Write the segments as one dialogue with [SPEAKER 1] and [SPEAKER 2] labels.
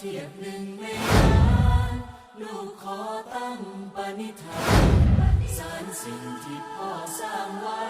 [SPEAKER 1] เทียบหนึ่งไม่ล้านลูกขอตั้งปณิธานสารสิ่งที่พ่อสร้างไว้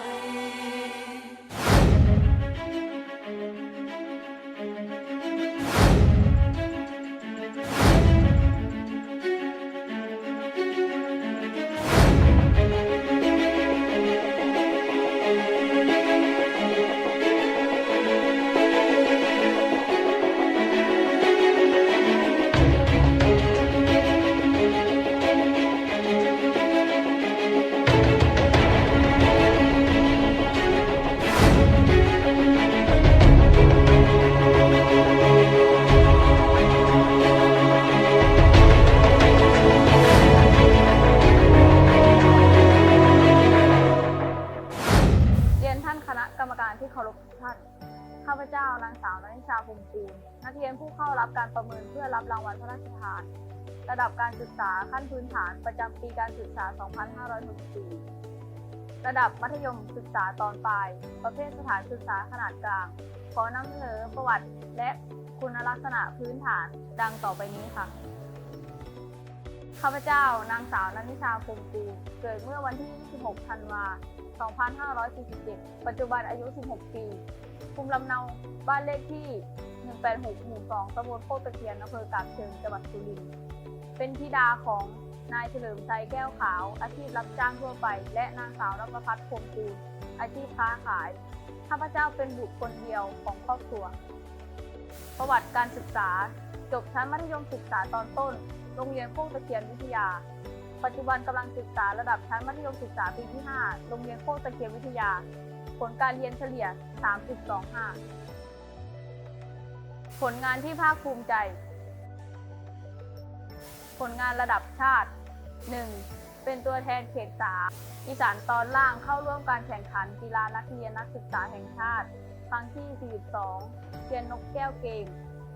[SPEAKER 2] ข้าพเจ้านางสาวนนิชาภูมิกูลนักเรียนผู้เข้ารับการประเมินเพื่อรับรางวัลพระราชทาน ระดับการศึกษาขั้นพื้นฐานประจำปีการศึกษา 2564 ระดับมัธยมศึกษาตอนปลาย ประเภทสถานศึกษาขนาดกลาง ขอนำเสนอประวัติและคุณลักษณะพื้นฐานดังต่อไปนี้ค่ะ ข้าพเจ้านางสาวนันทิชาคมกูเกิดเมื่อวันที่ 26 ธันวา 2547 ปัจจุบันอายุ 16 ปี ภูมิลำเนาบ้านเลขที่ 186 หมู่ 2ตำบลโคกตะเคียนอำเภอกาบเชิงจังหวัดสุรินทร์ เป็นธิดาของนายเฉลิมชัยแก้วขาว อาชีพรับจ้างทั่วไป และนางสาวนภพัฒน์คมกูลอาชีพค้าขาย ข้าพเจ้าเป็นบุตรคนเดียวของครอบครัว ประวัติการศึกษา จบชั้นมัธยมศึกษาตอนต้น โรงเรียนโคกตะเคียนวิทยา ปัจจุบันกำลังศึกษาระดับชั้นมัธยมศึกษาปีที่ 5 โรงเรียนโคกตะเคียนวิทยา ผลการเรียนเฉลี่ย 3.25 ผลงานที่ภาคภูมิใจ ผลงานระดับชาติ 1. เป็นตัวแทนเขตสาอีสานตอนล่างเข้าร่วมการแข่งขันกีฬานักเรียนนักศึกษาแห่งชาติ ครั้งที่ 42เทียนนกแก้วเกม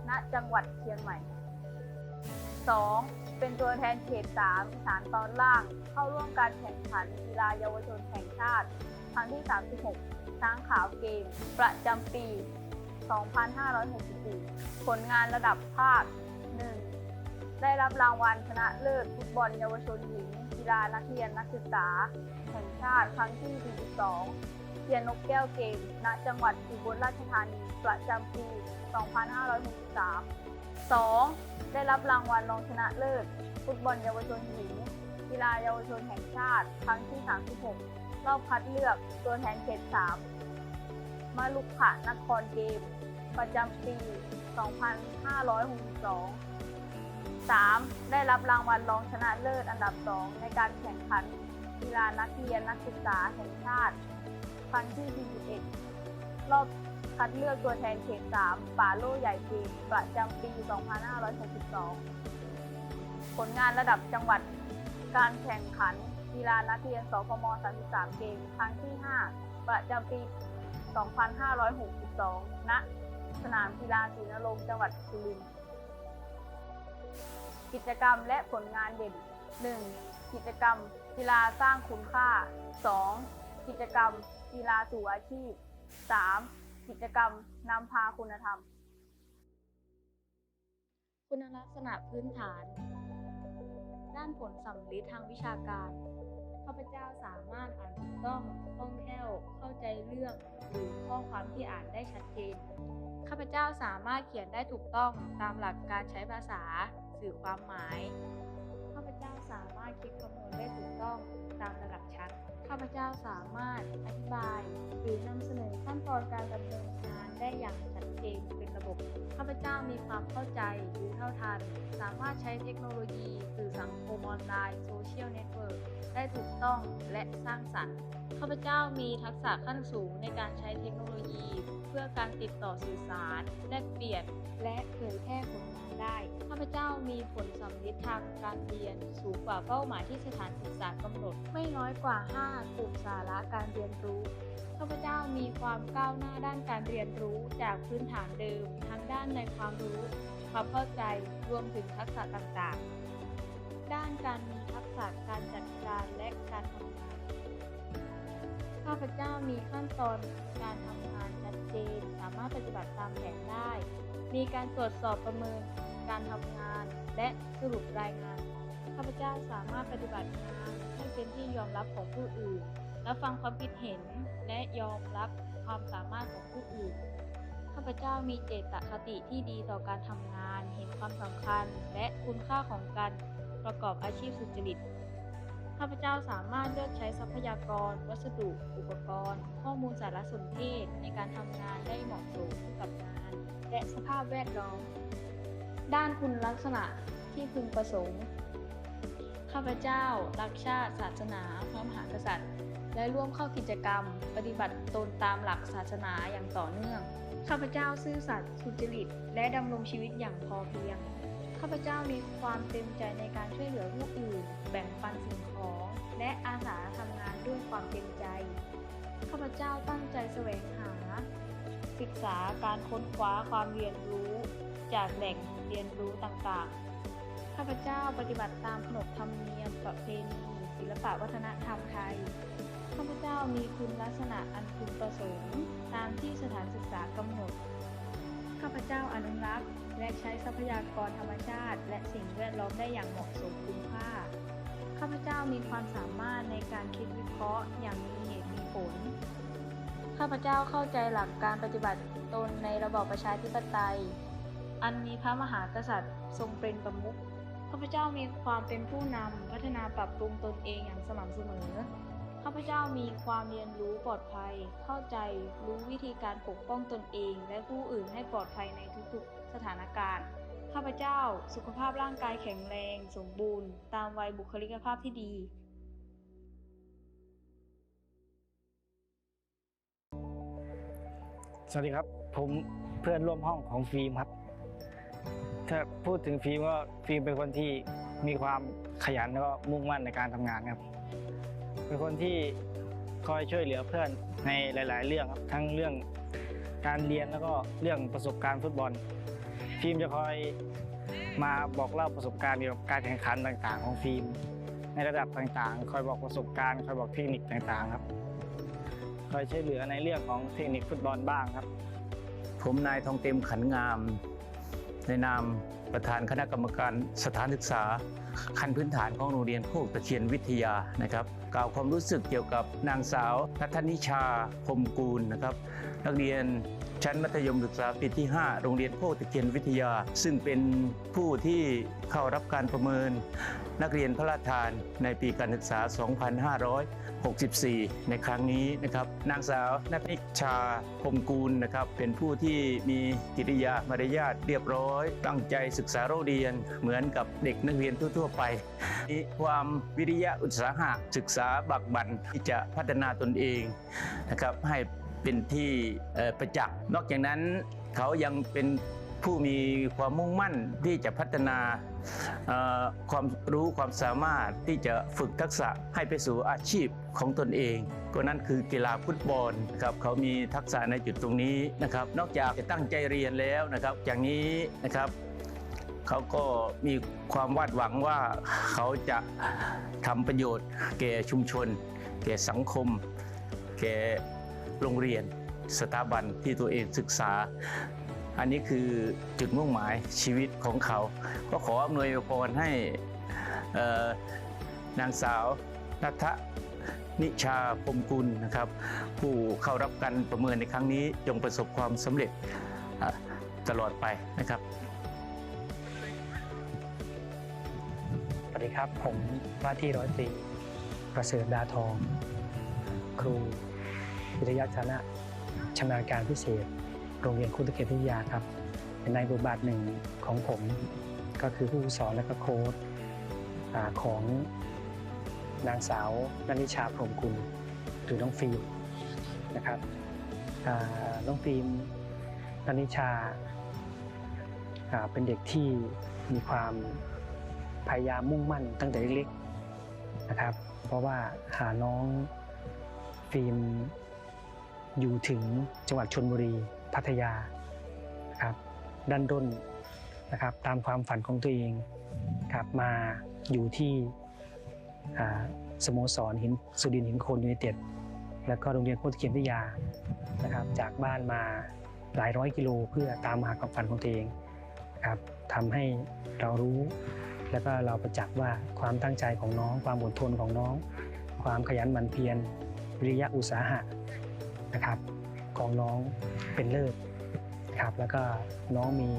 [SPEAKER 2] ณจังหวัดเชียงใหม่ 2. เป็นตัวแทนเขต 3 อีสานตอนล่าง เข้าร่วมการแข่งขันกีฬาเยาวชนแห่งชาติ ครั้งที่ 36 ช้างขาวเกม ประจำปี 2564 ผลงานระดับภาค 1. ได้รับรางวัลชนะเลิศฟุตบอลเยาวชนหญิงกีฬานักเรียนนักศึกษา แห่งชาติครั้งที่ 42เทียนนกแก้วเกม ณ จังหวัดอุบลราชธานี ประจำปี 2563 2. ได้รับรางวัลรองชนะเลิศ ฟุตบอลเยาวชนหญิงกีฬาเยาวชนแห่งชาติ ครั้งที่ 36 รอบคัดเลือกตัวแทนเขต3 มาลุกขะนครเกม ประจำปี 2562 3. ได้รับรางวัลรองชนะเลิศอันดับ 2 ในการแข่งขันกีฬานักเรียนนักศึกษาแห่งชาติครั้งที่ 41 รอบคัดเลือกตัวแทนเขต 3 ป่าโล่ใหญ่เกมประจำปี 2562 ผลงานระดับจังหวัด การแข่งขันกีฬานักเรียนสพม 33 เกม ครั้งที่ 5 ประจำปี 2562 ณ สนามกีฬาศรีนรงค์จังหวัดสุรินทร์ กิจกรรมและผลงานเด่น 1. กิจกรรม กีฬาสร้างคุณค่า 2. กิจกรรม กีฬาสู่อาชีพ 3. กิจกรรมนำพาคุณธรรม
[SPEAKER 3] คุณลักษณะพื้นฐาน ด้านผลสำลิดทางวิชาการ ข้าพเจ้าสามารถอ่านถูกต้องคล่องแคล่วเข้าใจเรื่องหรือข้อความที่อ่านได้ชัดเจน ข้าพเจ้าสามารถเขียนได้ถูกต้องตามหลักการใช้ภาษา สื่อความหมาย ข้าพเจ้าสามารถคิดคำนวณได้ถูกต้องตามระดับชั้น ข้าพเจ้าสามารถอธิบาย หรือนำเสนอขั้นตอนการดำเนินงานได้อย่างชัดเจนเป็นระาพเจ้ามีความเข้าใจรู้เท่าทัน สามารถใช้เทคโนโลยีสื่อสังคมออนไลน์โซเชียลเน็ตเวิร์กได้ถูกต้องและสร้างสรรค์ข้าพเจ้ามีทักษะขั้นสูงในการใช้เทคโนโลยี เพื่อการติดต่อสื่อสาร แลกเปลี่ยน และเผยแพร่ผล ได้ ข้าพเจ้ามีผลสำลิดทางการเรียน สูงกว่าเป้าหมายที่สถานศึกษากำหนด ไม่น้อยกว่า 5 กลุ่มสาระการเรียนรู้ ข้าพเจ้ามีความก้าวหน้าด้านการเรียนรู้จากพื้นฐานเดิม ทั้งด้านในความรู้ ความเข้าใจ รวมถึงทักษะต่างๆ ด้านการมีทักษะการจัดการและการทำงาน ข้าพเจ้ามีขั้นตอนการทำงานชัดเจน สามารถปฏิบัติตามแผนได้มีการตรวจสอบประเมิน การทำงาน และสรุปรายงาน ข้าพเจ้าสามารถปฏิบัติงานให้เป็นที่ยอมรับของผู้อื่น รับฟังความคิดเห็นและยอมรับความสามารถของผู้อื่น ข้าพเจ้ามีเจตคติที่ดีต่อการทำงาน เห็นความสำคัญ และคุณค่าของการประกอบอาชีพสุจริตข้าพเจ้าสามารถเลือกใช้ทรัพยากร วัสดุ อุปกรณ์ ข้อมูลสารสนเทศในการทำงานได้เหมาะสมกับงาน และสภาพแวดล้อม ด้านคุณลักษณะที่พึงประสงค์ ข้าพเจ้า รักชาติ ศาสนา พระมหากษัตริย์ และร่วมเข้ากิจกรรม ปฏิบัติตนตามหลักศาสนาอย่างต่อเนื่อง ข้าพเจ้าซื่อสัตย์สุจริต และดำรงชีวิตอย่างพอเพียง ข้าพเจ้ามีความเต็มใจในการช่วยเหลือผู้อื่น แบ่งปันสิ่งของ และอาสาทำงานด้วยความเต็มใจ ข้าพเจ้าตั้งใจแสวงหา ศึกษาการค้นคว้าความเรียนรู้ จากแหล่ง เรียนรู้ต่างๆ ข้าพเจ้าปฏิบัติตามขนบธรรมเนียมประเพณีศิลปวัฒนธรรมไทย ข้าพเจ้ามีคุณลักษณะอันพึงประสงค์ ตามที่สถานศึกษากำหนด ข้าพเจ้าอนุรักษ์ และใช้ทรัพยากรธรรมชาติ และสิ่งแวดล้อมได้อย่างเหมาะสมคุ้มค่า ข้าพเจ้ามีความสามารถในการคิดวิเคราะห์อย่างมีเหตุมีผล ข้าพเจ้าเข้าใจหลักการปฏิบัติตนในระบอบประชาธิปไตย อันมีพระมหากษัตริย์ ทรงเป็นประมุขข้าพเจ้ามีความเป็นผู้นำพัฒนาปรับปรุงตนเองอย่างสม่ำเสมอ ข้าพเจ้ามีความเรียนรู้ปลอดภัย เข้าใจรู้วิธีการปกป้องตนเอง และผู้อื่นให้ปลอดภัยในทุกๆ สถานการณ์ ข้าพเจ้าสุขภาพร่างกายแข็งแรง สมบูรณ์ ตามวัยบุคลิกภาพที่ดี
[SPEAKER 4] สวัสดีครับ ผมเพื่อนร่วมห้องของฟิล์มครับ ถ้าพูดถึงฟิล์มก็ฟิล์มเป็นคนที่มีความขยันแล้วก็มุ่งมั่นในการทำงานครับ เป็นคนที่คอยช่วยเหลือเพื่อนในหลาย ๆ เรื่องครับทั้งเรื่องการเรียนแล้วก็เรื่องประสบการณ์ฟุตบอลฟิล์มจะคอยมาบอกเล่าประสบการณ์เกี่ยวกับการแข่งขันต่าง ๆ ของฟิล์มในระดับต่างๆ คอยบอกประสบการณ์ คอยบอกเทคนิคต่างๆ ครับ คอยช่วยเหลือในเรื่องของเทคนิคฟุตบอลบ้างครับ
[SPEAKER 5] ผมนายทองเต็มขันงาม ในนามประธานคณะกรรมการสถานศึกษา ขั้นพื้นฐานของโรงเรียนโคกตะเคียนวิทยานะครับกล่าวความรู้สึกเกี่ยวกับนางสาวนัทนิชาพรมกูลนะครับนักเรียนชั้นมัธยมศึกษาปีที่ 5 โรงเรียนโคกตะเคียนวิทยา ซึ่งเป็นผู้ที่เข้ารับการประเมิน นักเรียนพระราชทานในปีการศึกษา 2500 64 ในครั้งนี้นะครับ นางสาวนัทนิชาพรมกูลนะครับ เป็นผู้ที่มีกิริยามารยาทเรียบร้อย ตั้งใจศึกษาเราเรียนเหมือนกับเด็กนักเรียนทั่วๆไปมีความวิริยะอุตสาหะศึกษาบักบั่นที่จะพัฒนาตนเองนะครับให้เป็นที่ประจักษ์นอกจากนั้นเขายังเป็น ผู้มีความมุ่งมั่นที่จะพัฒนาความรู้ความสามารถที่จะฝึกทักษะให้ไปสู่อาชีพของตนเองก็นั่นคือกีฬาฟุตบอลครับเขามีทักษะในจุดตรงนี้นะครับ นอกจากจะตั้งใจเรียนแล้วนะครับอย่างนี้นะครับเขาก็มีความวาดหวังว่าเขาจะทำประโยชน์ แก่ชุมชน แก่สังคม แก่โรงเรียน สถาบันที่ตัวเองศึกษา อันนี้คือจุดมุ่งหมายชีวิตของเขา ก็ขออำนวยพรให้นางสาวนัทนิชาพรมกุลนะครับ ผู้เข้ารับการประเมินในครั้งนี้จงประสบความสำเร็จตลอดไปนะครับ
[SPEAKER 6] สวัสดีครับ ผมว่าที่ร้อยตรีประเสริฐดาทอง ครูวิทยาชนะชำนาญการพิเศษ โรงเรียนคุตเกียรติวิทยาครับในบทบาทหนึ่งของผมก็คือผู้สอนและก็โค้ชของนางสาวนันิชาพรมกุลหรือน้องฟิล์มนะครับน้องฟิล์มนันิชาอ่าเป็นเด็กที่มีความพยายามมุ่งมั่นตั้งแต่เล็กๆนะครับ เพราะว่าหาน้องฟิล์มอยู่ถึงจังหวัดชนบุรี พัทยานะครับดันด้นนะครับตามความฝันของตัวเองครับมาอยู่ที่สโมสรหินสุดินทร์หินโคนยูไนเต็ดแล้วก็โรงเรียนโคตรเขียนวิทยานะครับจากบ้านมาหลายร้อยกิโลเพื่อตามหาความฝันของตัวเองครับทำให้เรารู้ แล้วก็เราประจักษ์ว่าความตั้งใจของน้อง ความอดทนของน้อง ความขยันหมั่นเพียรวิริยะอุตสาหะนะครับ ของน้องเป็นเลิศครับแล้วก็น้องมี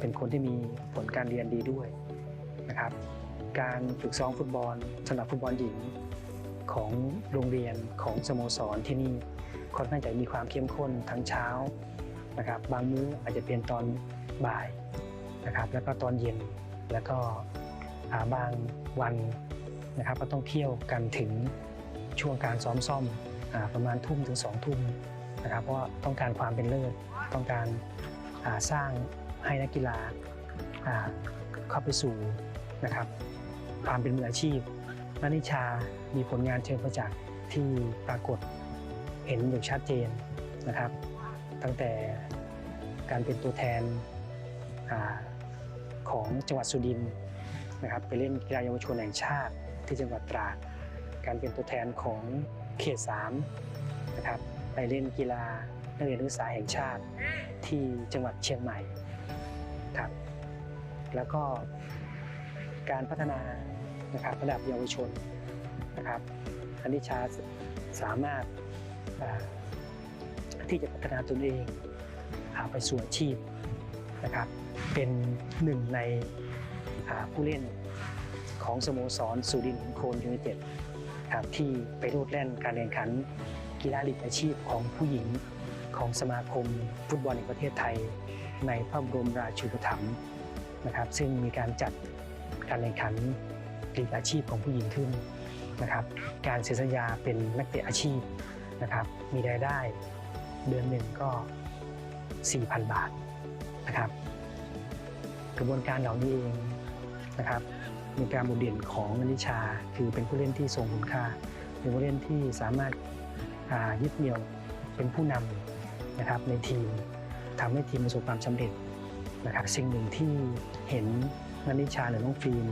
[SPEAKER 6] เป็นคนที่มีผลการเรียนดีด้วยนะครับ การฝึกซ้อมฟุตบอลสำหรับฟุตบอลหญิงของโรงเรียนของสโมสรที่นี่ค่อนข้างจะมีความเข้มข้นทั้งเช้านะครับบางมื้ออาจจะเป็นตอนบ่ายนะครับแล้วก็ตอนเย็นแล้วก็บางวันนะครับก็ต้องเที่ยวกันถึงช่วงการซ้อมซ่อมอประมาณทุ่มถึงสองทุ่ม นะครับเพราะต้องการความเป็นเลิศต้องการาสร้างให้นักกีฬาาเข้าไปสู่นะครับความเป็นมืออาชีพนันิชามีผลงานเชิงประจักษ์ที่ปรากฏเห็นอย่างชัดเจนนะครับ ตั้งแต่การเป็นตัวแทนอของจังหวัดสุรินทร์นะครับไปเล่นกีฬาเยาวชนแห่งชาติที่จังหวัดตราด การเป็นตัวแทนของเขต3นะครับ ไปเล่นกีฬานักเรียนนักศึกษาแห่งชาติที่จังหวัดเชียงใหม่ครับแล้วก็การพัฒนานะครับระดับเยาวชนนะครับอนิชาสามารถที่จะพัฒนาตนเองหาไปสู่อาชีพนะครับเป็นหนึ่งในผู้เล่นของสโมสรสุรินทร์โคนยูไนเต็ดครับที่ไปโลดแล่นการแข่งขัน กีฬาลีกอาชีพของผู้หญิงของสมาคมฟุตบอลแห่งประเทศไทย ในพระบรมราชูปถัมภ์นะครับ ซึ่งมีการจัดการแข่งขันลีกอาชีพของผู้หญิงขึ้นนะครับ การเซ็นสัญญาเป็นนักเตะอาชีพนะครับ มีรายได้เดือนหนึ่งก็ 4,000 บาทนะครับ กระบวนการเหล่านี้เองนะครับมีการบดเด่นของนันนิชาคือเป็นผู้เล่นที่ทรงคุณค่าเป็นผู้เล่นที่สามารถ ยึดเหนี่ยวเป็นผู้นำนะครับในทีมทำให้ทีมประสบความสำเร็จนะครับสิ่งหนึ่งที่เห็นนันนิชาหรือน้องฟิล์ม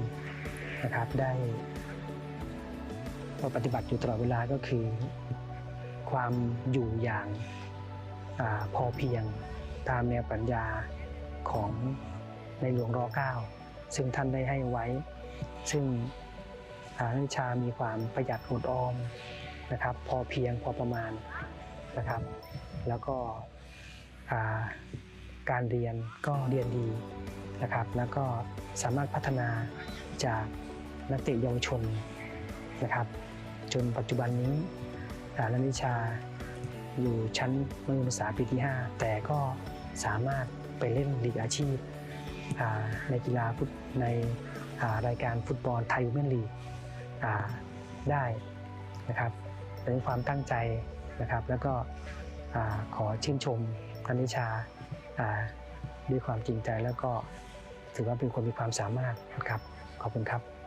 [SPEAKER 6] นะครับได้ปฏิบัติอยู่ตลอดเวลาก็คือ ความอยู่อย่างอาพอเพียงตามแนวปรัญญาของในหลวงร9ซึ่งท่านได้ให้ไว้ ซึ่งนันนิชามีความประหยัดอดออม นะครับ พอเพียงพอประมาณนะครับ แล้วก็าการเรียนก็เรียนดีนะครับ แล้วก็สามารถพัฒนาจากนักเตะเยาวชนนะครับ จนปัจจุบันนี้อ่านวิชาอยู่ชั้นมัธยมศึกษาปีที่ 5 แต่ก็สามารถไปเล่นลีกอาชีพในกีฬาฟุตในรายการฟุตบอลไทยวูแมนลีกได้นะครับ เป็นความตั้งใจนะครับ แล้วก็ขอชื่นชมนันนิชาอ่าด้วยความจริงใจแล้วก็ถือว่าเป็นคนมีความสามารถนะครับ ขอบคุณครับ